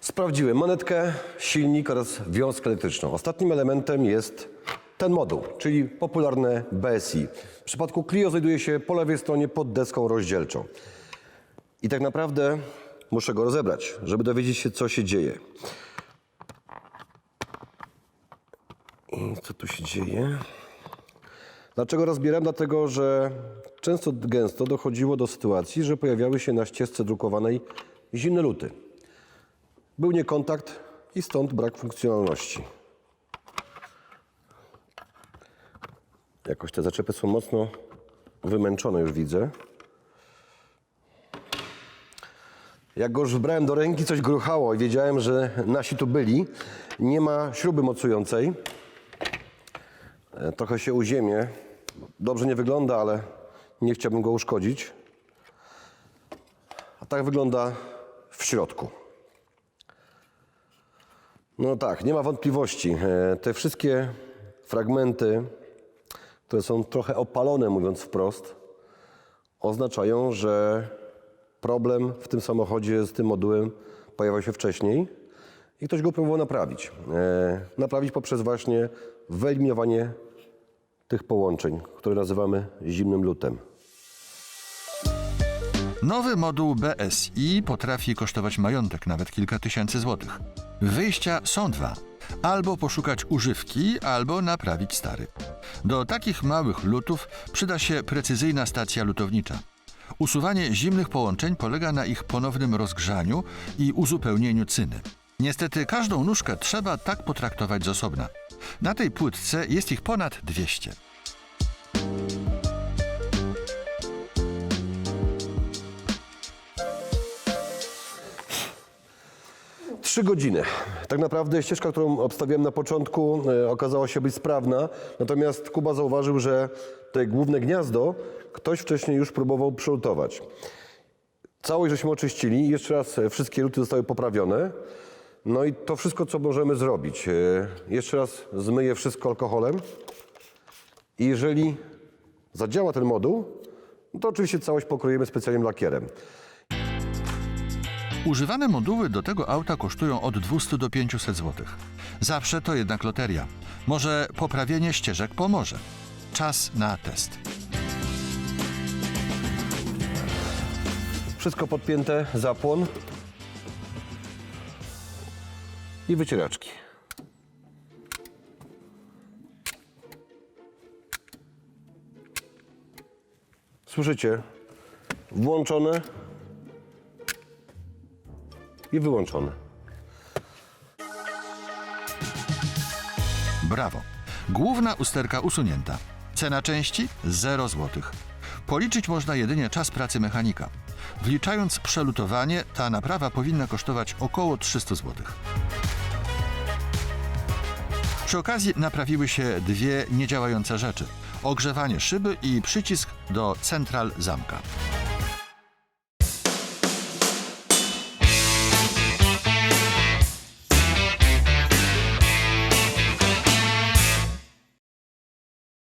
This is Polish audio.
Sprawdziłem manetkę, silnik oraz wiązkę elektryczną. Ostatnim elementem jest ten moduł, czyli popularne BSI. W przypadku Clio znajduje się po lewej stronie pod deską rozdzielczą. I tak naprawdę muszę go rozebrać, żeby dowiedzieć się, co się dzieje. I co tu się dzieje? Dlaczego rozbieram? Dlatego, że często gęsto dochodziło do sytuacji, że pojawiały się na ścieżce drukowanej zimne luty. Był niekontakt i stąd brak funkcjonalności. Jakoś te zaczepy są mocno wymęczone, już widzę. Jak go już wybrałem do ręki, coś gruchało i wiedziałem, że nasi tu byli. Nie ma śruby mocującej. E, Trochę się uziemię. Dobrze nie wygląda, ale nie chciałbym go uszkodzić. A tak wygląda w środku. No tak, nie ma wątpliwości. E, Te wszystkie fragmenty, które są trochę opalone, mówiąc wprost, oznaczają, że problem w tym samochodzie z tym modułem pojawiał się wcześniej i ktoś go próbował naprawić. E, Naprawić poprzez właśnie wyeliminowanie tych połączeń, które nazywamy zimnym lutem. Nowy moduł BSI potrafi kosztować majątek, nawet kilka tysięcy złotych. Wyjścia są dwa. Albo poszukać używki, albo naprawić stary. Do takich małych lutów przyda się precyzyjna stacja lutownicza. Usuwanie zimnych połączeń polega na ich ponownym rozgrzaniu i uzupełnieniu cyny. Niestety każdą nóżkę trzeba tak potraktować z osobna. Na tej płytce jest ich ponad 200. Trzy godziny. Tak naprawdę ścieżka, którą obstawiałem na początku, e, okazała się być sprawna. Natomiast Kuba zauważył, że te główne gniazdo ktoś wcześniej już próbował przelutować. Całość żeśmy oczyścili. Jeszcze raz e, wszystkie luty zostały poprawione. No i to wszystko, co możemy zrobić. E, Jeszcze raz zmyję wszystko alkoholem. I jeżeli zadziała ten moduł, to oczywiście całość pokroimy specjalnym lakierem. Używane moduły do tego auta kosztują od 200 do 500 zł. Zawsze to jednak loteria. Może poprawienie ścieżek pomoże. Czas na test. Wszystko podpięte, zapłon i wycieraczki. Słyszycie? Włączone i wyłączone. Brawo. Główna usterka usunięta. Cena części 0 zł. Policzyć można jedynie czas pracy mechanika. Wliczając przelutowanie, ta naprawa powinna kosztować około 300 zł. Przy okazji naprawiły się dwie niedziałające rzeczy: ogrzewanie szyby i przycisk do central zamka.